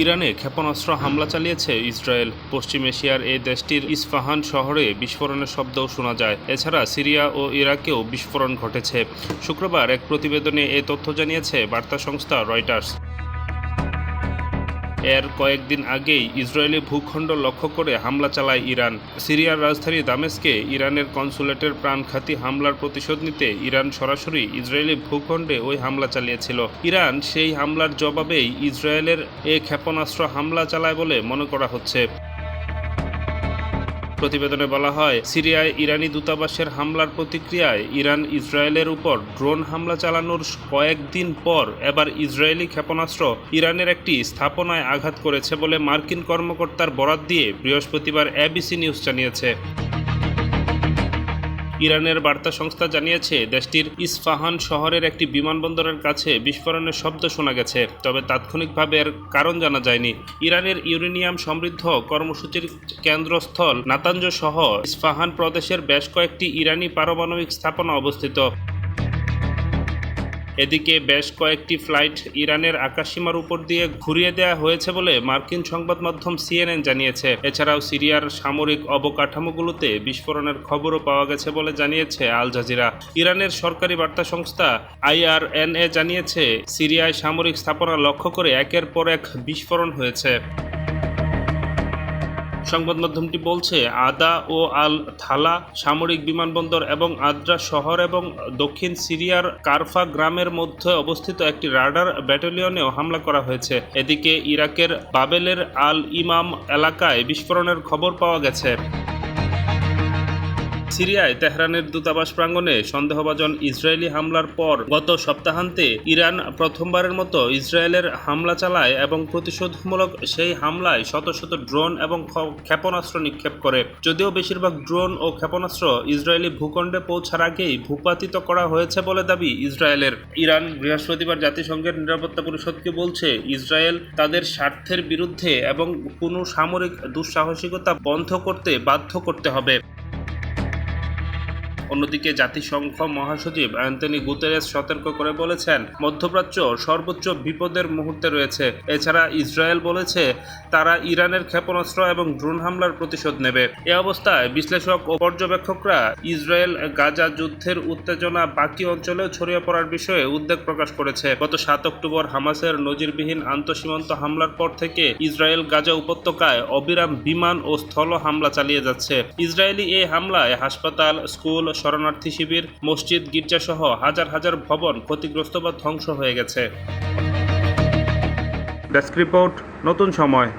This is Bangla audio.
ইরানে ক্ষেপণাস্ত্র হামলা চালিয়েছে ইসরায়েল। পশ্চিম এশিয়ার এই দেশটির ইস্পাহান শহরে বিস্ফোরণের শব্দও শোনা যায়। এছাড়া সিরিয়া ও ইরাকেও বিস্ফোরণ ঘটেছে। শুক্রবার এক প্রতিবেদনে এ তথ্য জানিয়েছে বার্তা সংস্থা রয়টার্স। এর কয়েকদিন আগেই ইসরায়েলি ভূখণ্ড লক্ষ্য করে হামলা চালায় ইরান। সিরিয়ার রাজধানী দামেস্কে ইরানের কনসুলেটের প্রাণঘাতী হামলার প্রতিশোধ নিতে ইরান সরাসরি ইসরায়েলি ভূখণ্ডে ওই হামলা চালিয়েছিল। ইরান সেই হামলার জবাবেই ইসরায়েলের এ ক্ষেপণাস্ত্র হামলা চালায় বলে মনে করা হচ্ছে। প্রতিবেদনে বলা হয়, সিরিয়ায় ইরানি দূতাবাসের হামলার প্রতিক্রিয়ায় ইরান ইসরায়েলের উপর ড্রোন হামলা চালানোর কয়েকদিন পর এবার ইসরায়েলি ক্ষেপণাস্ত্র ইরানের একটি স্থাপনায় আঘাত করেছে বলে মার্কিন কর্মকর্তার বরাত দিয়ে বৃহস্পতিবার এবিসি নিউজ জানিয়েছে। ইরানের বার্তা সংস্থা জানিয়েছে, দেশটির ইস্পাহান শহরের একটি বিমানবন্দরের কাছে বিস্ফোরণের শব্দ শোনা গেছে, তবে তাৎক্ষণিকভাবে এর কারণ জানা যায়নি। ইরানের ইউরেনিয়াম সমৃদ্ধ কর্মসূচির কেন্দ্রস্থল নাতাঞ্জ সহ ইস্পাহান প্রদেশের বেশ কয়েকটি ইরানি পারমাণবিক স্থাপনা অবস্থিত। এদিকে বেশ কয়েকটি ফ্লাইট ইরানের আকাশসীমার উপর দিয়ে ঘুরিয়ে দেওয়া হয়েছে বলে মার্কিন সংবাদ মাধ্যম সিএনএন জানিয়েছে। এছাড়াও সিরিয়ার সামরিক অবকাঠামোগুলোতে বিস্ফোরণের খবরও পাওয়া গেছে বলে জানিয়েছে আল জাজিরা। ইরানের সরকারি বার্তা সংস্থা আইআরএনএ জানিয়েছে, সিরিয়ায় সামরিক স্থাপনা লক্ষ্য করে একের পর এক বিস্ফোরণ হয়েছে। সংবাদ মাধ্যমটি বলছে, আদা ও আল থালা সামরিক বিমানবন্দর এবং আদ্রা শহর এবং দক্ষিণ সিরিয়ার কারফা গ্রামের মধ্যে অবস্থিত একটি রাডার ব্যাটালিয়নেও হামলা করা হয়েছে। এদিকে ইরাকের বাবেলের আল ইমাম এলাকায় বিস্ফোরণের খবর পাওয়া গেছে। সিরিয়ায় তেহরানের দূতাবাস প্রাঙ্গণে সন্দেহভাজন ইসরায়েলি হামলার পর গত সপ্তাহান্তে ইরান প্রথমবারের মতো ইসরায়েলের হামলা চালায় এবং প্রতিশোধমূলক সেই হামলায় শত শত ড্রোন এবং ক্ষেপণাস্ত্র নিক্ষেপ করে। যদিও বেশিরভাগ ড্রোন ও ক্ষেপণাস্ত্র ইসরায়েলি ভূখণ্ডে পৌঁছার আগেই ভূপাতিত করা হয়েছে বলে দাবি ইসরায়েলের। ইরান বৃহস্পতিবার জাতিসংঘের নিরাপত্তা পরিষদকে বলছে, ইসরায়েল তাদের স্বার্থের বিরুদ্ধে এবং কোনো সামরিক দুঃসাহসিকতা বন্ধ করতে বাধ্য করতে হবে। অন্যদিকে জাতিসংঘ মহাসচিব অ্যান্টনি গুতেরেস সতর্ক করে বলেছেন, মধ্যপ্রাচ্য সর্বোচ্চ বিপদের মুহূর্তে রয়েছে। এছাড়া ইসরায়েল বলেছে, তারা ইরানের ক্ষেপণাস্ত্র এবং ড্রোন হামলার প্রতিশোধ নেবে। এ অবস্থায় বিশ্লেষক ও পর্যবেক্ষকরা ইসরায়েল গাজা যুদ্ধের উত্তেজনা বাকি অঞ্চলেও ছড়িয়ে পড়ার বিষয়ে উদ্বেগ প্রকাশ করেছে। গত সাত অক্টোবর হামাসের নজিরবিহীন আন্তঃসীমান্ত হামলার পর থেকে ইসরায়েল গাজা উপত্যকায় অবিরাম বিমান ও স্থল হামলা চালিয়ে যাচ্ছে। ইসরায়েলি এই হামলায় হাসপাতাল, স্কুল শরণার্থী শিবির, মসজিদ, গির্জাসহ হাজার হাজার ভবন ক্ষতিগ্রস্ত বা ধ্বংস হয়ে গেছে। ডেস্ক রিপোর্ট, নতুন সময়।